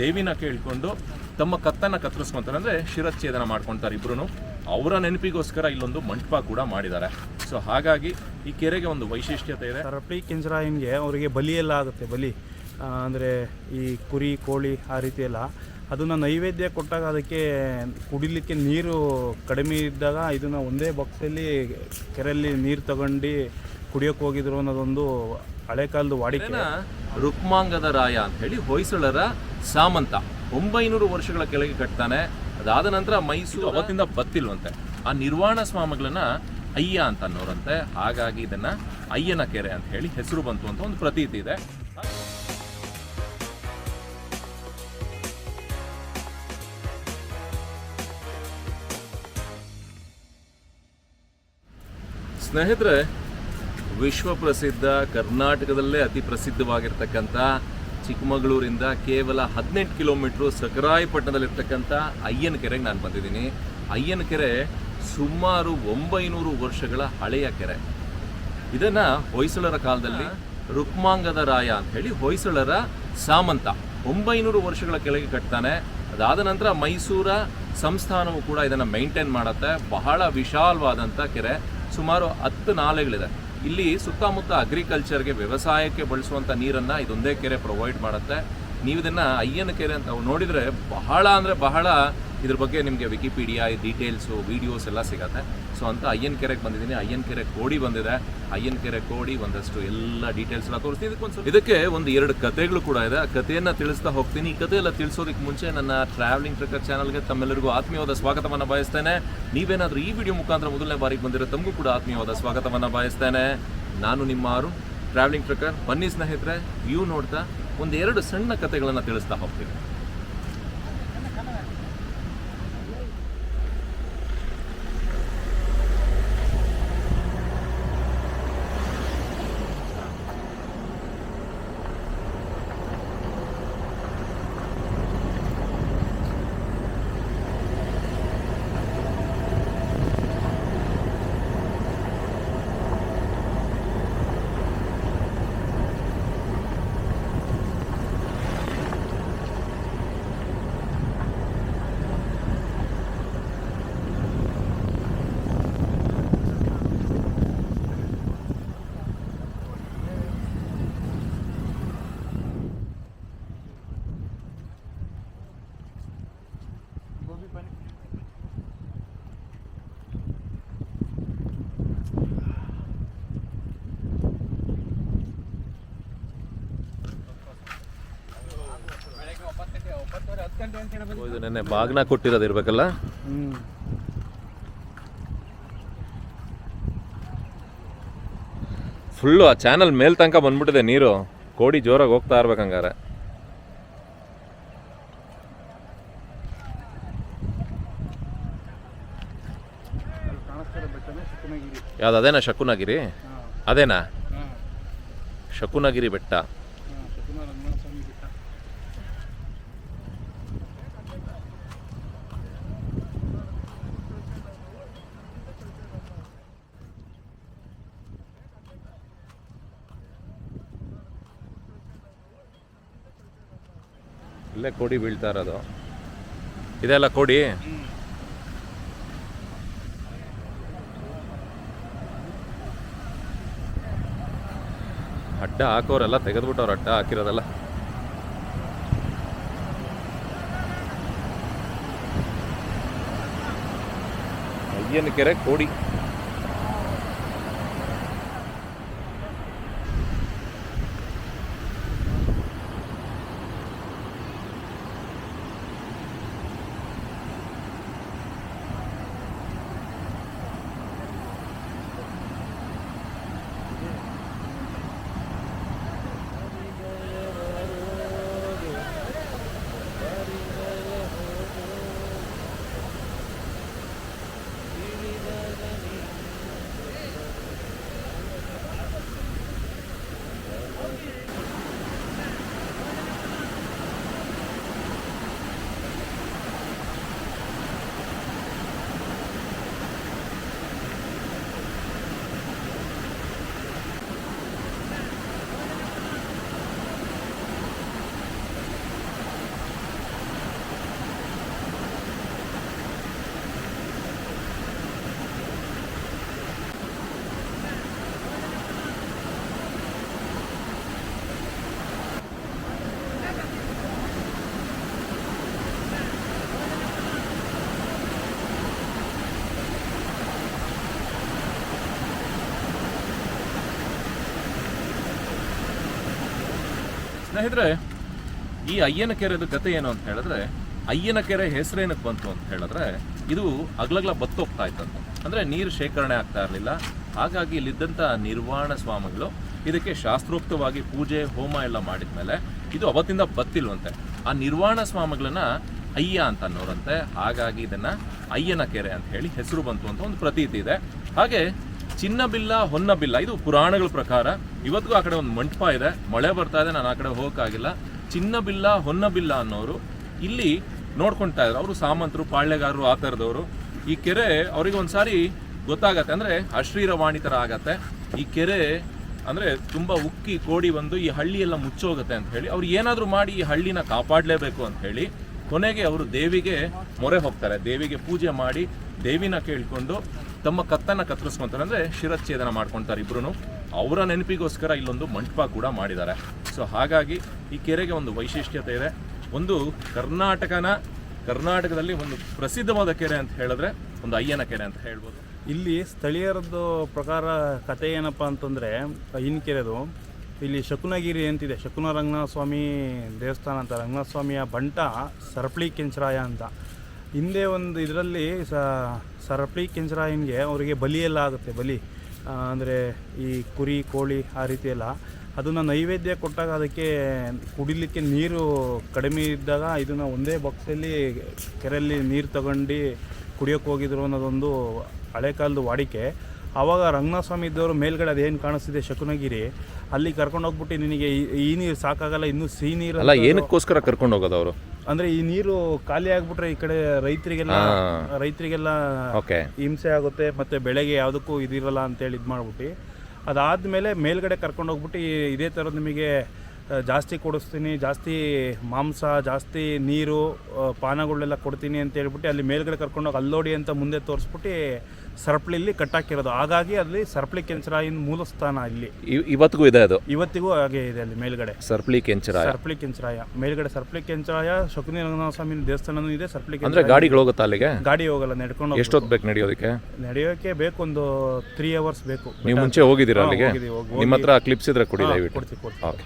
ದೇವಿನ ಕೇಳಿಕೊಂಡು ತಮ್ಮ ಕತ್ತನ್ನ ಕತ್ತರಿಸ್ಕೊತಾರೆ. ಅಂದರೆ ಶಿರಚ್ಛೇದನ ಮಾಡ್ಕೊತಾರೆ ಇಬ್ರು ಅವರ ನೆನಪಿಗೋಸ್ಕರ ಇಲ್ಲೊಂದು ಮಂಟಪ ಕೂಡ ಮಾಡಿದ್ದಾರೆ. ಸೊ ಹಾಗಾಗಿ ಈ ಕೆರೆಗೆ ಒಂದು ವೈಶಿಷ್ಟ್ಯತೆ ಇದೆ. ರಪ್ಪಿ ಕಿಂಜರಾಯನ್ಗೆ ಅವರಿಗೆ ಬಲಿ ಎಲ್ಲ ಆಗುತ್ತೆ. ಬಲಿ ಅಂದರೆ ಈ ಕುರಿ, ಕೋಳಿ ಆ ರೀತಿ ಎಲ್ಲ. ಅದನ್ನು ನೈವೇದ್ಯ ಕೊಟ್ಟಾಗ ಅದಕ್ಕೆ ಕುಡಿಲಿಕ್ಕೆ ನೀರು ಕಡಿಮೆ ಇದ್ದಾಗ ಇದನ್ನು ಒಂದೇ ಬಾಕ್ಸಲ್ಲಿ ಕೆರೆಯಲ್ಲಿ ನೀರು ತಗೊಂಡು ಕುಡಿಯೋಕೆ ಹೋಗಿದ್ರು ಅನ್ನೋದೊಂದು ಹಳೆ ಕಾಲದ ವಾಡಿಕೆ ರುಕ್ಮಾಂಗದ ರಾಯ ಅಂತ ಹೇಳಿ ಹೊಯ್ಸಳರ ಸಾಮಂತ. ಒಂಬೈನೂರು ವರ್ಷಗಳ ಕೆಳಗೆ ಕಟ್ತಾನೆ. ಅದಾದ ನಂತರ ಮೈಸೂರು ಅವತ್ತಿಂದ ಬತ್ತಿಲ್ವಂತೆ. ಆ ನಿರ್ವಾಣ ಸ್ವಾಮಿಗಳನ್ನ ಅಯ್ಯ ಅಂತ ಅನ್ನೋರಂತೆ. ಹಾಗಾಗಿ ಇದನ್ನ ಅಯ್ಯನ ಕೆರೆ ಅಂತ ಹೇಳಿ ಹೆಸರು ಬಂತು ಅಂತ ಒಂದು ಪ್ರತೀತಿ ಇದೆ. ಸ್ನೇಹಿತರೆ ವಿಶ್ವ ಪ್ರಸಿದ್ಧ ಕರ್ನಾಟಕದಲ್ಲೇ ಅತಿ ಪ್ರಸಿದ್ಧವಾಗಿರ್ತಕ್ಕಂಥ ಚಿಕ್ಕಮಗಳೂರಿಂದ ಕೇವಲ ಹದಿನೆಂಟು ಕಿಲೋಮೀಟ್ರು ಸಕರಾಯಪಟ್ಟಣದಲ್ಲಿರ್ತಕ್ಕಂಥ ಅಯ್ಯನ ಕೆರೆಗೆ ನಾನು ಬಂದಿದ್ದೀನಿ. ಅಯ್ಯನ ಕೆರೆ ಸುಮಾರು ಒಂಬೈನೂರು ವರ್ಷಗಳ ಹಳೆಯ ಕೆರೆ. ಇದನ್ನ ಹೊಯ್ಸಳರ ಕಾಲದಲ್ಲಿ ರುಕ್ಮಾಂಗದ ರಾಯ ಅಂತ ಹೇಳಿ ಹೊಯ್ಸಳರ ಸಾಮಂತ ಒಂಬೈನೂರು ವರ್ಷಗಳ ಕೆಳಗೆ ಕಟ್ತಾನೆ. ಅದಾದ ನಂತರ ಮೈಸೂರ ಸಂಸ್ಥಾನವು ಕೂಡ ಇದನ್ನು ಮೇಂಟೈನ್ ಮಾಡುತ್ತೆ. ಬಹಳ ವಿಶಾಲವಾದಂಥ ಕೆರೆ. ಸುಮಾರು ಹತ್ತು ನಾಲೆಗಳಿದೆ. ಇಲ್ಲಿ ಸುತ್ತಮುತ್ತ ಅಗ್ರಿಕಲ್ಚರ್ಗೆ ವ್ಯವಸಾಯಕ್ಕೆ ಬಳಸುವಂಥ ನೀರನ್ನು ಇದೊಂದೇ ಕೆರೆ ಪ್ರೊವೈಡ್ ಮಾಡುತ್ತೆ. ನೀವು ಇದನ್ನು ಅಯ್ಯನ ಕೆರೆ ಅಂತ ನೋಡಿದರೆ ಬಹಳ ಅಂದರೆ ಬಹಳ ಇದ್ರ ಬಗ್ಗೆ ನಿಮಗೆ ವಿಕಿಪೀಡಿಯಾ ಡೀಟೇಲ್ಸು ವೀಡಿಯೋಸ್ ಎಲ್ಲ ಸಿಗತ್ತೆ. ಸೊ ಅಂತ ಅಯ್ಯನ್ ಕೆರೆಗೆ ಬಂದಿದ್ದೀನಿ. ಅಯ್ಯನ್ ಕೆರೆ ಕೋಡಿ ಬಂದಿದೆ. ಅಯ್ಯನ್ ಕೆರೆ ಕೋಡಿ ಒಂದಷ್ಟು ಎಲ್ಲ ಡೀಟೇಲ್ಸ್ ಎಲ್ಲ ತೋರಿಸ್ತೀನಿ. ಇದಕ್ಕೊಂದು ಇದಕ್ಕೆ ಒಂದು ಎರಡು ಕಥೆಗಳು ಕೂಡ ಇದೆ. ಆ ಕಥೆಯನ್ನು ತಿಳಿಸ್ತಾ ಹೋಗ್ತೀನಿ. ಈ ಕಥೆ ಎಲ್ಲ ತಿಳಿಸೋದಕ್ಕೆ ಮುಂಚೆ ನನ್ನ ಟ್ರಾವೆಲಿಂಗ್ ಟ್ರಕರ್ ಚಾನಲ್ಗೆ ತಮ್ಮೆಲ್ಲರಿಗೂ ಆತ್ಮೀಯವಾದ ಸ್ವಾಗತವನ್ನು ಬಯಸ್ತೇನೆ. ನೀವೇನಾದರೂ ಈ ವಿಡಿಯೋ ಮುಖಾಂತರ ಮೊದಲನೇ ಬಾರಿಗೆ ಬಂದಿರೋ ತಮಗೂ ಕೂಡ ಆತ್ಮೀಯವಾದ ಸ್ವಾಗತವನ್ನು ಬಯಸ್ತೇನೆ. ನಾನು ನಿಮ್ಮ ಆರು ಟ್ರಾವೆಲಿಂಗ್ ಟ್ರಕರ್ ಬನ್ನಿ ಸ್ನೇಹಿತರೆ ವ್ಯೂ ನೋಡ್ತಾ ಒಂದೆರಡು ಸಣ್ಣ ಕಥೆಗಳನ್ನು ತಿಳಿಸ್ತಾ ಹೋಗ್ತೀನಿ. ಇದು ನೆನ್ನೆ ಬಾಗ್ನ ಕೊಟ್ಟಿರೋದು ಇರ್ಬೇಕಲ್ಲ? ಫುಲ್ಲು ಆ ಚಾನಲ್ ಮೇಲ್ ತನಕ ಬಂದ್ಬಿಟ್ಟಿದೆ ನೀರು. ಕೋಡಿ ಜೋರಾಗಿ ಹೋಗ್ತಾ ಇರ್ಬೇಕಂಗಾರೆ ಯಾವ್ದು ಅದೇನಾ ಶಕುನಗಿರಿ? ಅದೇನಾ? ಶಕುನಗಿರಿ ಬೆಟ್ಟ ಹಾಂ ಶಕುನ ರಂಗನಾಥ ಸ್ವಾಮಿ ಬೆಟ್ಟ ಇಲ್ಲೇ ಕೊಡಿ ಬೀಳ್ತಾ ಇರೋದು. ಇದೆಲ್ಲ ಕೊಡಿ. ಅಡ್ಡ ಹಾಕೋರೆಲ್ಲ ತೆಗೆದ್ಬಿಟ್ಟವ್ರು ಅಡ್ಡ ಹಾಕಿರೋದಲ್ಲ. ಅಯ್ಯನ ಕೆರೆ ಕೋಡಿ. ಸ್ನೇಹಿತರೆ, ಈ ಅಯ್ಯನ ಕೆರೆದು ಕತೆ ಏನು ಅಂತ ಹೇಳಿದ್ರೆ, ಅಯ್ಯನ ಕೆರೆ ಹೆಸರೇನಕ್ಕೆ ಬಂತು ಅಂತ ಹೇಳಿದ್ರೆ, ಇದು ಅಗ್ಲಗ್ಲ ಬತ್ತೋಗ್ತಾ ಇತ್ತಂತೆ. ಅಂದರೆ ನೀರು ಶೇಖರಣೆ ಆಗ್ತಾ ಇರಲಿಲ್ಲ. ಹಾಗಾಗಿ ಇಲ್ಲಿದ್ದಂಥ ನಿರ್ವಾಣ ಸ್ವಾಮಿಗಳು ಇದಕ್ಕೆ ಶಾಸ್ತ್ರೋಕ್ತವಾಗಿ ಪೂಜೆ, ಹೋಮ ಎಲ್ಲ ಮಾಡಿದ ಮೇಲೆ ಇದು ಅವತ್ತಿಂದ ಬತ್ತಿಲ್ವಂತೆ. ಆ ನಿರ್ವಾಣ ಸ್ವಾಮಿಗಳನ್ನ ಅಯ್ಯ ಅಂತ ಅನ್ನೋರಂತೆ. ಹಾಗಾಗಿ ಇದನ್ನು ಅಯ್ಯನ ಕೆರೆ ಅಂತ ಹೇಳಿ ಹೆಸರು ಬಂತು ಅಂತ ಒಂದು ಪ್ರತೀತಿ ಇದೆ. ಹಾಗೆ ಚಿನ್ನ ಬಿಲ್ಲ ಹೊನ್ನ ಬಿಲ್ಲ ಇದು ಪುರಾಣಗಳ ಪ್ರಕಾರ. ಇವತ್ತಿಗೂ ಆ ಕಡೆ ಒಂದು ಮಂಟಪ ಇದೆ. ಮಳೆ ಬರ್ತಾ ಇದೆ, ನಾನು ಆ ಕಡೆ ಹೋಗೋಕ್ಕಾಗಿಲ್ಲ. ಚಿನ್ನ ಬಿಲ್ಲ ಹೊನ್ನ ಬಿಲ್ಲ ಅನ್ನೋರು ಇಲ್ಲಿ ನೋಡ್ಕೊಳ್ತಾ ಇದ್ರು. ಅವರು ಸಾಮಂತರು, ಪಾಳ್ಯಗಾರರು ಆ ಥರದವರು. ಈ ಕೆರೆ ಅವ್ರಿಗೆ ಒಂದ್ಸಾರಿ ಗೊತ್ತಾಗತ್ತೆ. ಅಂದ್ರೆ ಅಶ್ರೀರವಾಣಿ ಥರ ಆಗತ್ತೆ. ಈ ಕೆರೆ ಅಂದರೆ ತುಂಬ ಉಕ್ಕಿ ಕೋಡಿ ಬಂದು ಈ ಹಳ್ಳಿಯೆಲ್ಲ ಮುಚ್ಚೋಗುತ್ತೆ ಅಂತ ಹೇಳಿ, ಅವ್ರು ಏನಾದರೂ ಮಾಡಿ ಈ ಹಳ್ಳಿನ ಕಾಪಾಡಲೇಬೇಕು ಅಂತ ಹೇಳಿ ಕೊನೆಗೆ ಅವರು ದೇವಿಗೆ ಮೊರೆ ಹೋಗ್ತಾರೆ. ದೇವಿಗೆ ಪೂಜೆ ಮಾಡಿ ದೇವಿನ ಕೇಳ್ಕೊಂಡು ತಮ್ಮ ಕತ್ತನ್ನ ಕತ್ತರಿಸ್ಕೊಂತಾರೆ. ಅಂದ್ರೆ ಶಿರಚ್ಛೇದನ ಮಾಡ್ಕೊಂತಾರೆ ಇಬ್ರು ಅವರ ನೆನಪಿಗೋಸ್ಕರ ಇಲ್ಲೊಂದು ಮಂಟಪ ಕೂಡ ಮಾಡಿದ್ದಾರೆ. ಸೊ ಹಾಗಾಗಿ ಈ ಕೆರೆಗೆ ಒಂದು ವೈಶಿಷ್ಟ್ಯತೆ ಇದೆ. ಒಂದು ಕರ್ನಾಟಕನ, ಕರ್ನಾಟಕದಲ್ಲಿ ಒಂದು ಪ್ರಸಿದ್ಧವಾದ ಕೆರೆ ಅಂತ ಹೇಳಿದ್ರೆ ಒಂದು ಅಯ್ಯನ ಕೆರೆ ಅಂತ ಹೇಳ್ಬೋದು. ಇಲ್ಲಿ ಸ್ಥಳೀಯರದ್ದು ಪ್ರಕಾರ ಕತೆ ಏನಪ್ಪ ಅಂತಂದರೆ ಕೆರೆದು ಇಲ್ಲಿ ಶಕುನಗಿರಿ ಅಂತಿದೆ. ಶಕುನ ರಂಗನಾಥ ಸ್ವಾಮಿ ದೇವಸ್ಥಾನ ಅಂತ. ರಂಗನಾಥ ಸ್ವಾಮಿಯ ಬಂಟ ಸರಪಳಿ ಕೆಂಚರಾಯ ಅಂತ. ಹಿಂದೆ ಒಂದು ಇದರಲ್ಲಿ ಸರಪಳಿ ಕೆಂಚರಾಯನಿಗೆ ಅವರಿಗೆ ಬಲಿಯೆಲ್ಲ ಆಗುತ್ತೆ, ಬಲಿ. ಅಂದರೆ ಈ ಕುರಿ, ಕೋಳಿ ಆ ರೀತಿ ಎಲ್ಲ. ಅದನ್ನು ನೈವೇದ್ಯ ಕೊಟ್ಟಾಗ ಅದಕ್ಕೆ ಕುಡಿಲಿಕ್ಕೆ ನೀರು ಕಡಿಮೆ ಇದ್ದಾಗ ಇದನ್ನು ಒಂದೇ ಬಾಕ್ಸಲ್ಲಿ ಕೆರೆಯಲ್ಲಿ ನೀರು ತಗೊಂಡು ಕುಡಿಯೋಕೆ ಹೋಗಿದ್ರು ಅನ್ನೋದೊಂದು ಹಳೆ ಕಾಲದ ವಾಡಿಕೆ. ಆವಾಗ ರಂಗನಾಥ ಸ್ವಾಮಿ ಇದ್ದವರು ಮೇಲ್ಗಡೆ ಅದೇನು ಕಾಣಿಸ್ತಿದೆ ಶಕುನಗಿರಿ ಅಲ್ಲಿ ಕರ್ಕೊಂಡು ಹೋಗ್ಬಿಟ್ಟು ನಿನಗೆ ಈ- ಈ ನೀರು ಸಾಕಾಗಲ್ಲ ಇನ್ನೂ ಸಿಹಿ ನೀರು ಅಲ್ಲ ಏನಕ್ಕೋಸ್ಕರ ಕರ್ಕೊಂಡು ಹೋಗೋದು ಅವರು? ಅಂದರೆ ಈ ನೀರು ಖಾಲಿ ಆಗ್ಬಿಟ್ರೆ ಈ ಕಡೆ ರೈತರಿಗೆಲ್ಲ ರೈತರಿಗೆಲ್ಲ ಹಿಂಸೆ ಆಗುತ್ತೆ ಮತ್ತು ಬೆಳೆಗೆ ಯಾವುದಕ್ಕೂ ಇದಿರಲ್ಲ ಅಂತೇಳಿ ಇದು ಮಾಡ್ಬಿಟ್ಟು ಅದಾದಮೇಲೆ ಮೇಲ್ಗಡೆ ಕರ್ಕೊಂಡು ಹೋಗ್ಬಿಟ್ಟು ಇದೇ ಥರದ್ದು ನಿಮಗೆ ಜಾಸ್ತಿ ಕೊಡಿಸ್ತೀನಿ ಜಾಸ್ತಿ ಮಾಂಸ ಜಾಸ್ತಿ ನೀರು ಪಾನಗಳೆಲ್ಲ ಕೊಡ್ತೀನಿ ಅಂತ ಹೇಳ್ಬಿಟ್ಟು ಅಲ್ಲಿ ಮೇಲ್ಗಡೆ ಕರ್ಕೊಂಡೋಗಿ ಅಲ್ಲೋಡಿ ಅಂತ ಮುಂದೆ ತೋರಿಸ್ಬಿಟ್ಟು ಸರಪಳಿಲಿ ಕಟ್ಟಾಕಿರೋದು. ಹಾಗಾಗಿ ಅಲ್ಲಿ ಸರಪಳಿ ಕೆಂಚರಾಯಿನ ಮೂಲ ಸ್ಥಾನ ಇಲ್ಲಿ ಇವತ್ತಿಗೂ ಇದೆ ಅದು? ಇವತ್ತಿಗೂ ಹಾಗೆ ಇದೆ ಅಲ್ಲಿ ಮೇಲ್ಗಡೆ. ಸರ್ಪಳಿ ಕೆಂಚರಾಯ. ಸರಪಳಿ ಕೆಂಚರಾಯ. ಮೇಲ್ಗಡೆ ಸರಪಳಿ ಕೆಂಚರಾಯ ಶಕುನಿ ರಂಗನಾಥ ಸ್ವಾಮಿ ದೇವಸ್ಥಾನನೂ ಇದೆ ಸರಪಳಿ ಅಂದ್ರೆ ಗಾಡಿಗಳು ಹೋಗುತ್ತಾ ಅಲ್ಲಿಗೆ? ಗಾಡಿ ಹೋಗಲ್ಲ ನಡ್ಕೊಂಡು ಎಷ್ಟೊತ್ತು ಬೇಕು ನಡೆಯೋದಕ್ಕೆ? ನಡೆಯೋಕೆ ಬೇಕು ಒಂದು ತ್ರೀ ಅವರ್ಸ್ ಬೇಕು. ನೀವು ಮುಂಚೆ ಹೋಗಿದ್ದೀರಾ ಅಲ್ಲಿಗೆ? ನಿಮ್ಮ ಹತ್ರ ಕ್ಲಿಪ್ಸ್ ಇದ್ರೆ ಕೊಡಿ ಕೊಡ್ತೀವಿ. ಓಕೆ.